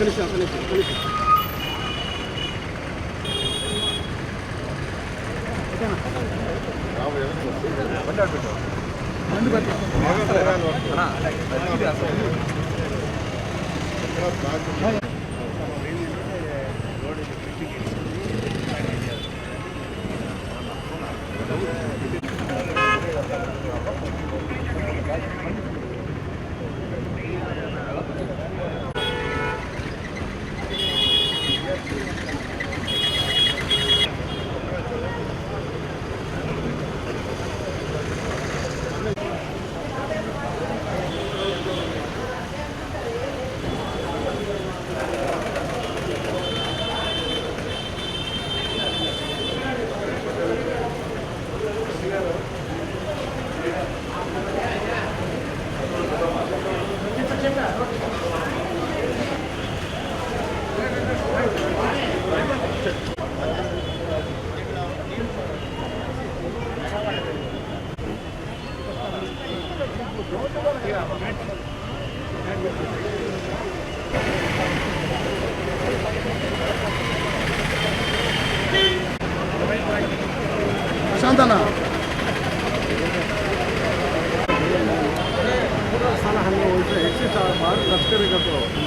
ఒక నిమిషం ఒక నిమిషం ఒక నిమిషం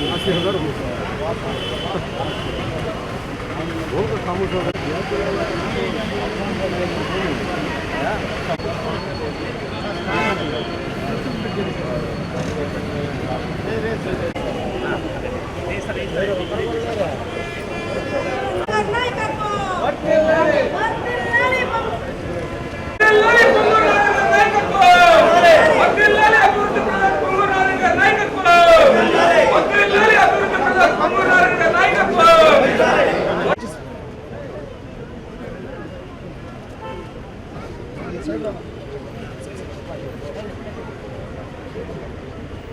अस्सी हज़ार हो बहुत खामोश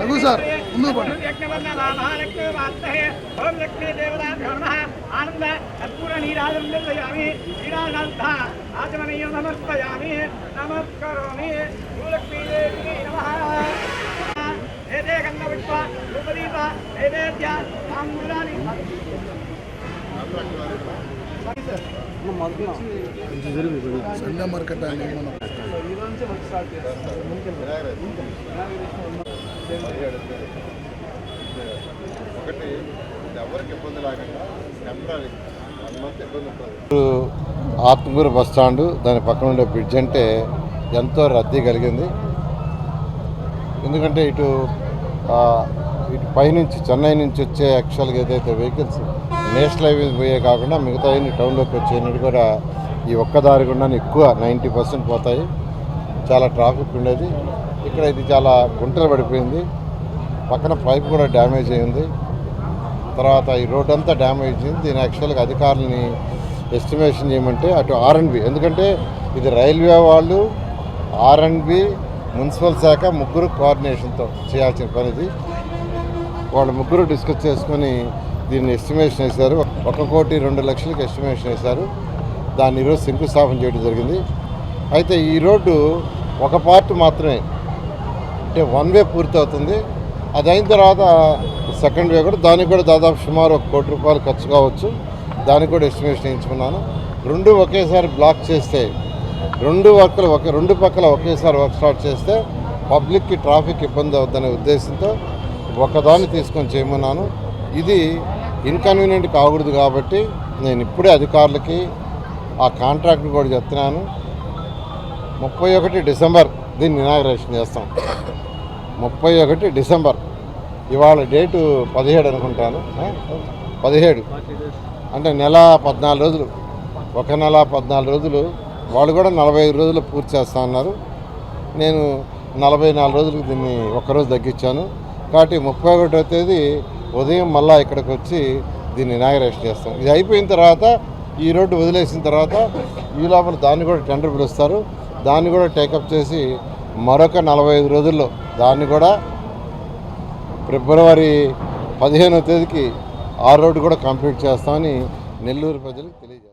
रघु सर आनंद पूर्णीराजमी आचमनीय समर्पयामी नमस्करोमि लक्ष्मीदेवी नमः एते गङ्गविश्वा उपदीप एतेभ्यः సండే మార్కెట్ అని మనం ఒకటి ఎవరికి ఇబ్బంది లేకుండా temporary one Atmakur bus stand దాని పక్కన ఉండే బ్రిడ్జ్ అంటే ఎంతో రద్దీ కలిగింది. ఎందుకంటే ఇటు ఇటు పైనుంచి చెన్నై నుంచి వచ్చే యాక్చువల్గా ఏదైతే వెహికల్స్ నేషనల్ హైవే పోయే కాకుండా మిగతా అన్ని టౌన్లోకి వచ్చేనట్టు కూడా ఈ ఒక్క దారి గుండా ఎక్కువ నైంటీ పర్సెంట్ పోతాయి. చాలా ట్రాఫిక్ ఉండేది. ఇక్కడ ఇది చాలా గుంటలు పడిపోయింది. పక్కన పైప్ కూడా డ్యామేజ్ అయింది. తర్వాత ఈ రోడ్ అంతా డ్యామేజ్ అయింది. దీని యాక్చువల్గా అధికారులని ఎస్టిమేషన్ చేయమంటే అటు ఆర్ఎండ్బి. ఎందుకంటే ఇది రైల్వే వాళ్ళు ఆర్ఎండ్బి మున్సిపల్ శాఖ ముగ్గురు కోఆర్డినేషన్తో చేయాల్సిన పని ఇది వాళ్ళు ముగ్గురు డిస్కస్ చేసుకొని దీన్ని ఎస్టిమేషన్ వేశారు. ఒక కోటి రెండు లక్షలకు ఎస్టిమేషన్ వేశారు. దాన్ని ఈరోజు శంకుస్థాపన చేయడం జరిగింది. అయితే ఈ రోడ్డు ఒక పార్ట్ మాత్రమే. అంటే వన్ వే పూర్తి అవుతుంది. అది అయిన తర్వాత సెకండ్ వే కూడా దానికి కూడా దాదాపు సుమారు ఒక కోటి రూపాయలు ఖర్చు కావచ్చు. దానికి కూడా ఎస్టిమేషన్ వేయించుకున్నాను. రెండు ఒకేసారి బ్లాక్ చేస్తే రెండు వర్కులు ఒక రెండు పక్కల ఒకేసారి వర్క్ స్టార్ట్ చేస్తే పబ్లిక్కి ట్రాఫిక్ ఇబ్బంది అవుద్దనే ఉద్దేశంతో ఒకదాన్ని తీసుకొని చేయమన్నాను. ఇది ఇన్కన్వీనియంట్ కాకూడదు కాబట్టి నేను ఇప్పుడే అధికారులకి ఆ కాంట్రాక్ట్ కూడా చెప్తున్నాను. ముప్పై ఒకటి డిసెంబర్ దీన్ని ఇనాగరేషన్ చేస్తాం. ముప్పై ఒకటి డిసెంబర్. ఇవాళ డేటు పదిహేడు అనుకుంటాను. పదిహేడు. అంటే నెల పద్నాలుగు రోజులు. ఒక నెల పద్నాలుగు రోజులు. వాళ్ళు కూడా నలభై ఐదు రోజులు పూర్తి చేస్తా ఉన్నారు నేను నలభై నాలుగు రోజులకు దీన్ని ఒక్కరోజు తగ్గించాను. కాబట్టి ముప్పై ఒకటో తేదీ ఉదయం మళ్ళా ఇక్కడికి వచ్చి దీన్ని ఇనాగరేషన్ చేస్తాం. ఇది అయిపోయిన తర్వాత ఈ రోడ్డు వదిలేసిన తర్వాత ఈ లోపల దాన్ని కూడా టెండర్ పిలుస్తారు. దాన్ని కూడా టేకప్ చేసి మరొక నలభై ఐదు రోజుల్లో దాన్ని కూడా ఫిబ్రవరి పదిహేనో తేదీకి ఆ రోడ్డు కూడా కంప్లీట్ చేస్తామని నెల్లూరు ప్రజలకు తెలియజేస్తారు